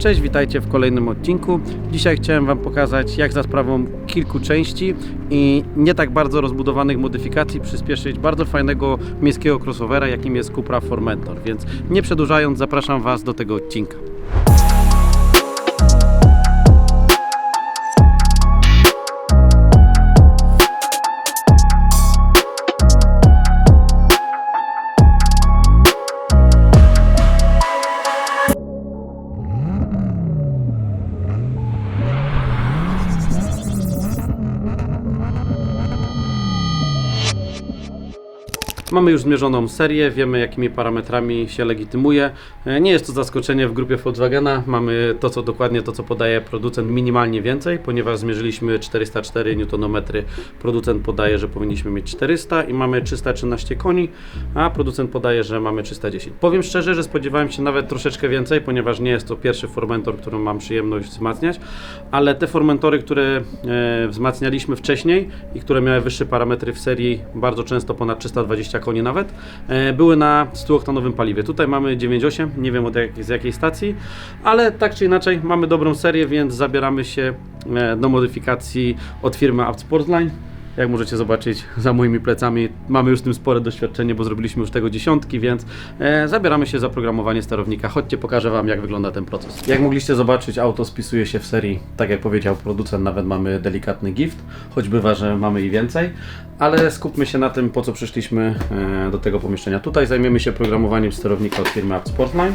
Cześć, witajcie w kolejnym odcinku. Dzisiaj chciałem Wam pokazać, jak za sprawą kilku części i nie tak bardzo rozbudowanych modyfikacji przyspieszyć bardzo fajnego miejskiego crossovera, jakim jest Cupra Formentor. Więc nie przedłużając, zapraszam Was do tego odcinka. Mamy już zmierzoną serię, wiemy jakimi parametrami się legitymuje. E, Nie jest to zaskoczenie w grupie Volkswagena. Mamy to, co dokładnie to, co podaje producent, minimalnie więcej, ponieważ zmierzyliśmy 404 Nm. Producent podaje, że powinniśmy mieć 400 i mamy 313 koni, a producent podaje, że mamy 310. Powiem szczerze, że spodziewałem się nawet troszeczkę więcej, ponieważ nie jest to pierwszy Formentor, którą mam przyjemność wzmacniać, ale te Formentory, które e, wzmacnialiśmy wcześniej i które miały wyższe parametry w serii, bardzo często ponad 320 koni nawet, e, były na 100-oktanowym paliwie. Tutaj mamy 9.8, nie wiem od jak, z jakiej stacji, ale tak czy inaczej mamy dobrą serię, więc zabieramy się e, do modyfikacji od firmy Apt Sportline. Jak możecie zobaczyć za moimi plecami, mamy już z tym spore doświadczenie, bo zrobiliśmy już tego dziesiątki, więc e, zabieramy się za programowanie sterownika. Chodźcie, pokażę Wam, jak wygląda ten proces. Jak mogliście zobaczyć, auto spisuje się w serii, tak jak powiedział producent, nawet mamy delikatny gift, choć bywa, że mamy i więcej, ale skupmy się na tym, po co przyszliśmy e, do tego pomieszczenia. Tutaj zajmiemy się programowaniem sterownika od firmy Apt Sportline.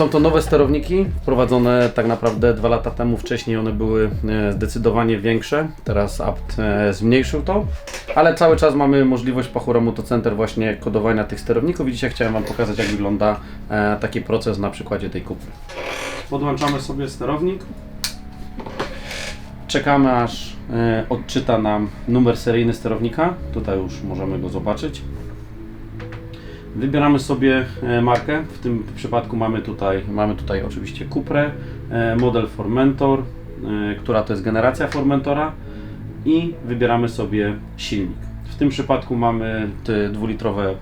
Są to nowe sterowniki, wprowadzone tak naprawdę dwa lata temu. Wcześniej one były e, zdecydowanie większe. Teraz Apt e, zmniejszył to, ale cały czas mamy możliwość po Huramu to Center właśnie kodowania tych sterowników. I dzisiaj chciałem Wam pokazać, jak wygląda e, taki proces na przykładzie tej kupy. Podłączamy sobie sterownik. Czekamy aż odczyta nam numer seryjny sterownika. Tutaj już możemy go zobaczyć. Wybieramy sobie e, markę. W tym przypadku mamy tutaj, mamy tutaj oczywiście Cuprę, e, model Formentor, e, która to jest generacja Formentora i wybieramy sobie silnik. W tym przypadku mamy dwulitrowe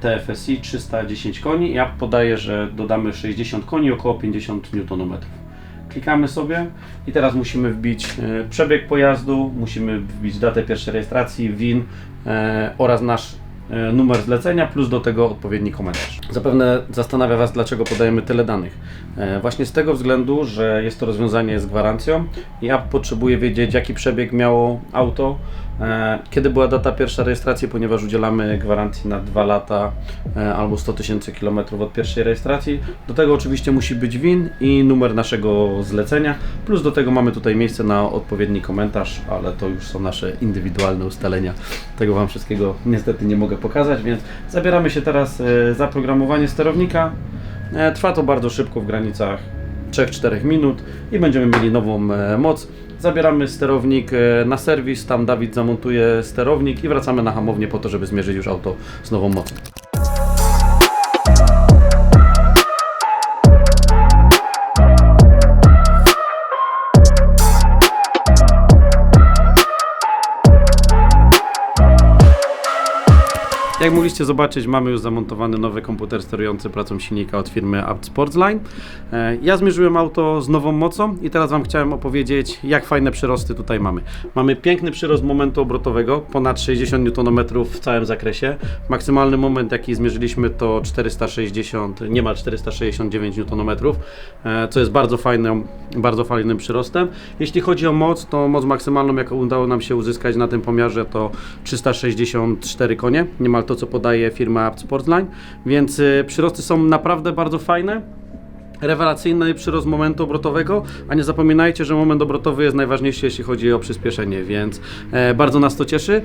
TFSI 310 koni. Ja podaję, że dodamy 60 koni, około 50 Nm. Klikamy sobie i teraz musimy wbić przebieg pojazdu, musimy wbić datę pierwszej rejestracji, WIN oraz nasz numer zlecenia, plus do tego odpowiedni komentarz. Zapewne zastanawia Was, dlaczego podajemy tyle danych. E, Właśnie z tego względu, że jest to rozwiązanie z gwarancją i app potrzebuje wiedzieć, jaki przebieg miało auto, e, kiedy była data pierwsza rejestracji, ponieważ udzielamy gwarancji na 2 lata e, albo 100 tysięcy kilometrów od pierwszej rejestracji. Do tego oczywiście musi być WIN i numer naszego zlecenia, plus do tego mamy tutaj miejsce na odpowiedni komentarz, ale to już są nasze indywidualne ustalenia. Tego Wam wszystkiego niestety nie mogę pokazać, więc zabieramy się teraz e, za programowanie sterownika. E, Trwa to bardzo szybko w granicach 3-4 minut i będziemy mieli nową e, moc. Zabieramy sterownik e, na serwis, tam Dawid zamontuje sterownik i wracamy na hamownię po to, żeby zmierzyć już auto z nową mocą. Jak mogliście zobaczyć, mamy już zamontowany nowy komputer sterujący pracą silnika od firmy Apt Sportsline. E, Ja zmierzyłem auto z nową mocą i teraz Wam chciałem opowiedzieć, jak fajne przyrosty tutaj mamy. Mamy piękny przyrost momentu obrotowego, ponad 60 Nm w całym zakresie. Maksymalny moment, jaki zmierzyliśmy, to 460, niemal 469 Nm, e, co jest bardzo fajnym, bardzo fajnym przyrostem. Jeśli chodzi o moc, to moc maksymalną, jaką udało nam się uzyskać na tym pomiarze, to 364 konie, niemal to, co podaje firma Sportsline, więc y, przyrosty są naprawdę bardzo fajne. Rewelacyjny przyrost momentu obrotowego, a nie zapominajcie, że moment obrotowy jest najważniejszy, jeśli chodzi o przyspieszenie, więc e, bardzo nas to cieszy.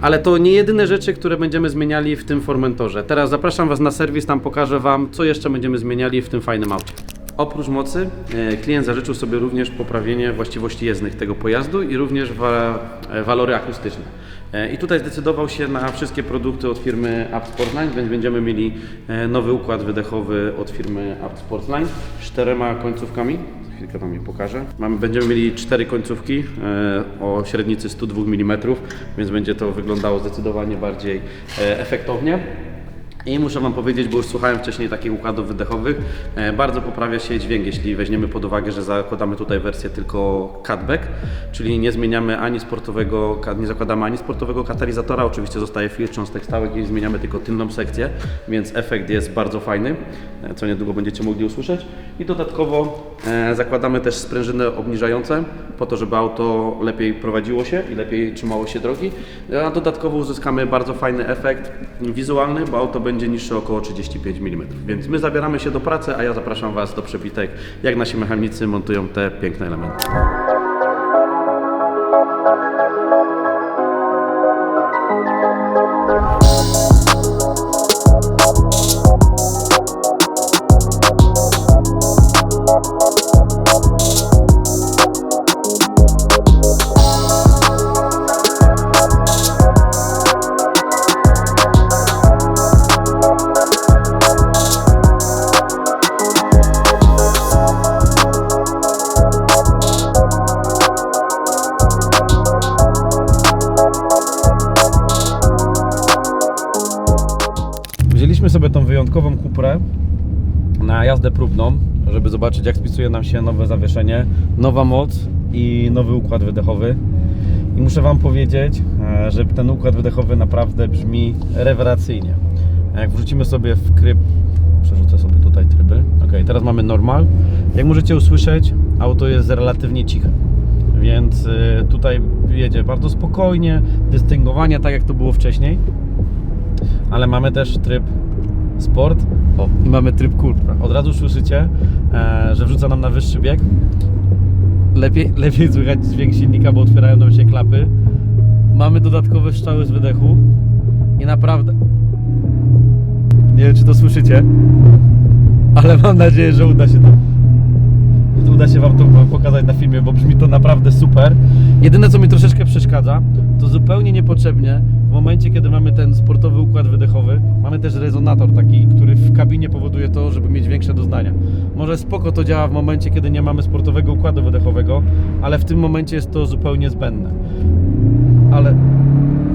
Ale to nie jedyne rzeczy, które będziemy zmieniali w tym Formentorze. Teraz zapraszam Was na serwis, tam pokażę Wam, co jeszcze będziemy zmieniali w tym fajnym aucie. Oprócz mocy, e, klient zażyczył sobie również poprawienie właściwości jezdnych tego pojazdu i również wa e, walory akustyczne. E, I tutaj zdecydował się na wszystkie produkty od firmy App Sportline, więc będziemy mieli nowy układ wydechowy od firmy App Sportline z czterema końcówkami. Za Chwilkę Wam je pokażę. Mamy, będziemy mieli cztery końcówki o średnicy 102 mm, więc będzie to wyglądało zdecydowanie bardziej efektownie. I muszę Wam powiedzieć, bo już słuchałem wcześniej takich układów wydechowych, e, bardzo poprawia się dźwięk, jeśli weźmiemy pod uwagę, że zakładamy tutaj wersję tylko cutback, czyli nie zmieniamy ani sportowego, nie zakładamy ani sportowego katalizatora, oczywiście zostaje filtr cząstek stałych i zmieniamy tylko tylną sekcję, więc efekt jest bardzo fajny, e, co niedługo będziecie mogli usłyszeć. I dodatkowo e, zakładamy też sprężyny obniżające, po to, żeby auto lepiej prowadziło się i lepiej trzymało się drogi, a dodatkowo uzyskamy bardzo fajny efekt wizualny, bo auto będzie niższe około 35 mm. Więc my zabieramy się do pracy, a ja zapraszam Was do przebitek, jak nasi mechanicy montują te piękne elementy. Wyjątkową kuprę na jazdę próbną, żeby zobaczyć jak spisuje nam się nowe zawieszenie, nowa moc i nowy układ wydechowy. I muszę Wam powiedzieć, e, że ten układ wydechowy naprawdę brzmi rewelacyjnie. Jak wrzucimy sobie w tryb, przerzucę sobie tutaj tryby. Ok, teraz mamy normal. Jak możecie usłyszeć, auto jest relatywnie ciche. Więc y, tutaj jedzie bardzo spokojnie, dystyngowanie tak jak to było wcześniej ale mamy też tryb sport o, i mamy tryb kultura. Od razu słyszycie, e, że wrzuca nam na wyższy bieg. Lepiej, lepiej słychać dźwięk silnika, bo otwierają nam się klapy. Mamy dodatkowe strzały z wydechu i naprawdę nie wiem czy to słyszycie, ale mam nadzieję, że uda się to uda się Wam to pokazać na filmie, bo brzmi to naprawdę super. Jedyne co mi troszeczkę przeszkadza, to zupełnie niepotrzebnie w momencie, kiedy mamy ten sportowy układ wydechowy, mamy też rezonator taki, który w kabinie powoduje to, żeby mieć większe doznania. Może spoko to działa w momencie, kiedy nie mamy sportowego układu wydechowego, ale w tym momencie jest to zupełnie zbędne. Ale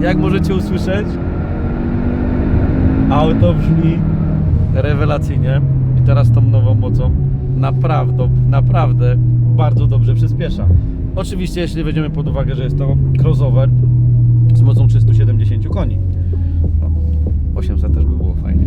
jak możecie usłyszeć, auto brzmi rewelacyjnie i teraz tą nową mocą naprawdę, naprawdę bardzo dobrze przyspiesza. Oczywiście jeśli weźmiemy pod uwagę, że jest to crossover z mocą 370 koni. No, 800 też by było fajnie.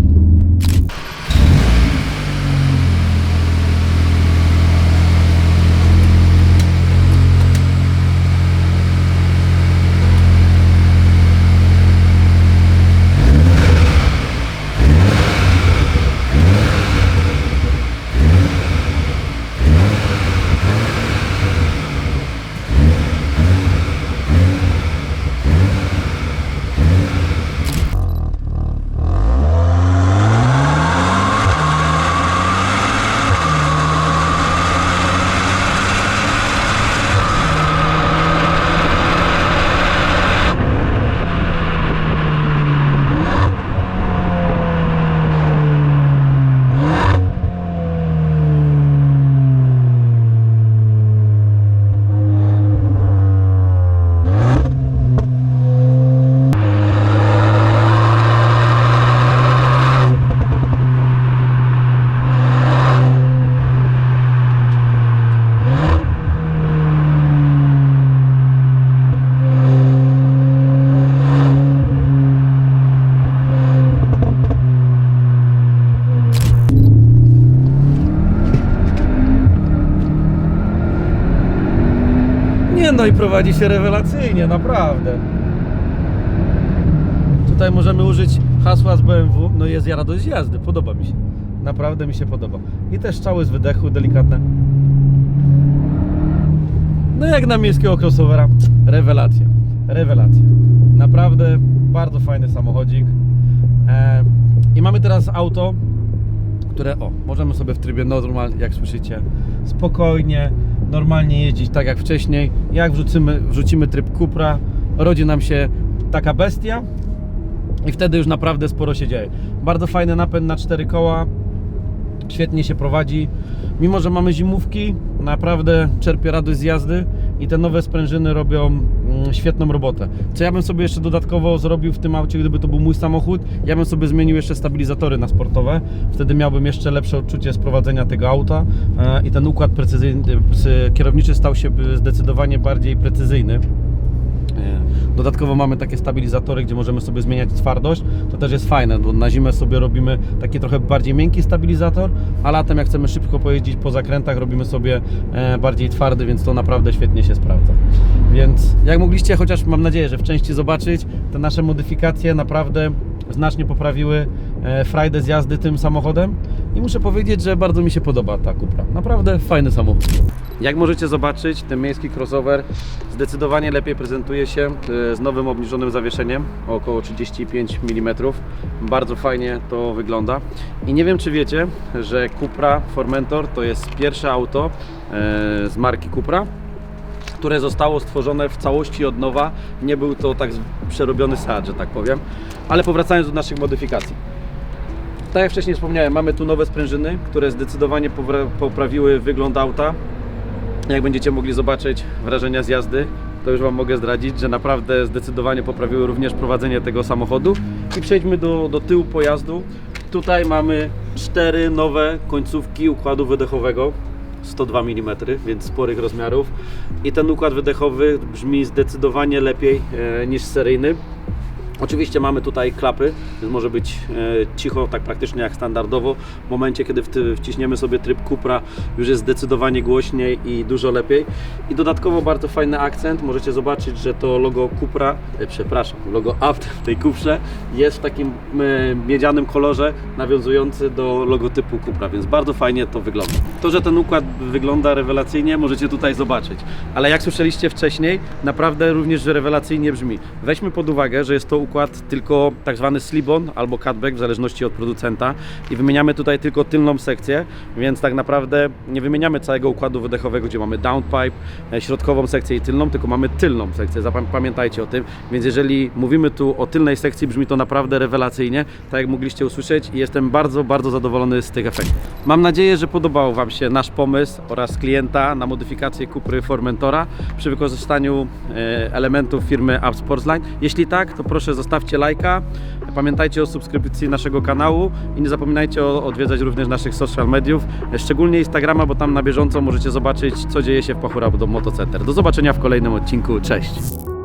Nie no i prowadzi się rewelacyjnie, naprawdę. Tutaj możemy użyć hasła z BMW, no jest ja radość jazdy, podoba mi się. Naprawdę mi się podoba. I też strzały z wydechu, delikatne. No jak na miejskiego crossovera, rewelacja, rewelacja. Naprawdę bardzo fajny samochodzik. E, I mamy teraz auto, które o, możemy sobie w trybie normal, jak słyszycie, spokojnie, normalnie jeździć tak jak wcześniej. Jak wrzucimy, wrzucimy tryb Cupra, rodzi nam się taka bestia i wtedy już naprawdę sporo się dzieje. Bardzo fajny napęd na cztery koła, świetnie się prowadzi. Mimo, że mamy zimówki, naprawdę czerpie radość z jazdy i te nowe sprężyny robią świetną robotę. Co ja bym sobie jeszcze dodatkowo zrobił w tym aucie, gdyby to był mój samochód? Ja bym sobie zmienił jeszcze stabilizatory na sportowe. Wtedy miałbym jeszcze lepsze odczucie z prowadzenia tego auta e, i ten układ precyzyjny, psy- kierowniczy stał się zdecydowanie bardziej precyzyjny. Dodatkowo mamy takie stabilizatory, gdzie możemy sobie zmieniać twardość. To też jest fajne, bo na zimę sobie robimy taki trochę bardziej miękki stabilizator, a latem jak chcemy szybko pojeździć po zakrętach, robimy sobie e, bardziej twardy, więc to naprawdę świetnie się sprawdza. Więc jak mogliście, chociaż mam nadzieję, że w części zobaczyć, te nasze modyfikacje naprawdę znacznie poprawiły e, frajdę z jazdy tym samochodem i muszę powiedzieć, że bardzo mi się podoba ta Cupra. Naprawdę fajny samochód. Jak możecie zobaczyć, ten miejski crossover zdecydowanie lepiej prezentuje się e, z nowym obniżonym zawieszeniem o około 35 mm. Bardzo fajnie to wygląda. I nie wiem czy wiecie, że Cupra Formentor to jest pierwsze auto e, z marki Cupra, które zostało stworzone w całości od nowa. Nie był to tak przerobiony Seat, że tak powiem. Ale powracając do naszych modyfikacji. Tak jak wcześniej wspomniałem, mamy tu nowe sprężyny, które zdecydowanie poprawiły wygląd auta. Jak będziecie mogli zobaczyć wrażenia z jazdy, to już Wam mogę zdradzić, że naprawdę zdecydowanie poprawiły również prowadzenie tego samochodu. I przejdźmy do, do tyłu pojazdu. Tutaj mamy cztery nowe końcówki układu wydechowego. 102 mm, więc sporych rozmiarów. I ten układ wydechowy brzmi zdecydowanie lepiej e, niż seryjny. Oczywiście mamy tutaj klapy, więc może być e, cicho, tak praktycznie jak standardowo. W momencie, kiedy wciśniemy sobie tryb Cupra, już jest zdecydowanie głośniej i dużo lepiej. I dodatkowo bardzo fajny akcent, możecie zobaczyć, że to logo Cupra, e, przepraszam, logo Aft w tej Cuprze jest w takim e, miedzianym kolorze, nawiązujący do logotypu Cupra, więc bardzo fajnie to wygląda. To, że ten układ wygląda rewelacyjnie, możecie tutaj zobaczyć. Ale jak słyszeliście wcześniej, naprawdę również rewelacyjnie brzmi. Weźmy pod uwagę, że jest to układ tylko tak zwany slip-on albo cutback, w zależności od producenta i wymieniamy tutaj tylko tylną sekcję, więc tak naprawdę nie wymieniamy całego układu wydechowego, gdzie mamy downpipe, e, środkową sekcję i tylną, tylko mamy tylną sekcję, pamiętajcie o tym, więc jeżeli mówimy tu o tylnej sekcji, brzmi to naprawdę rewelacyjnie, tak jak mogliście usłyszeć i jestem bardzo, bardzo zadowolony z tych efektów. Mam nadzieję, że podobał Wam się nasz pomysł oraz klienta na modyfikację Cupry Formentora przy wykorzystaniu e, elementów firmy Up Sportsline. Jeśli tak, to proszę zostawcie lajka, pamiętajcie o subskrypcji naszego kanału i nie zapominajcie o odwiedzać również naszych social mediów, szczególnie Instagrama, bo tam na bieżąco możecie zobaczyć, co dzieje się w Pachura do Motocenter. Do zobaczenia w kolejnym odcinku. Cześć!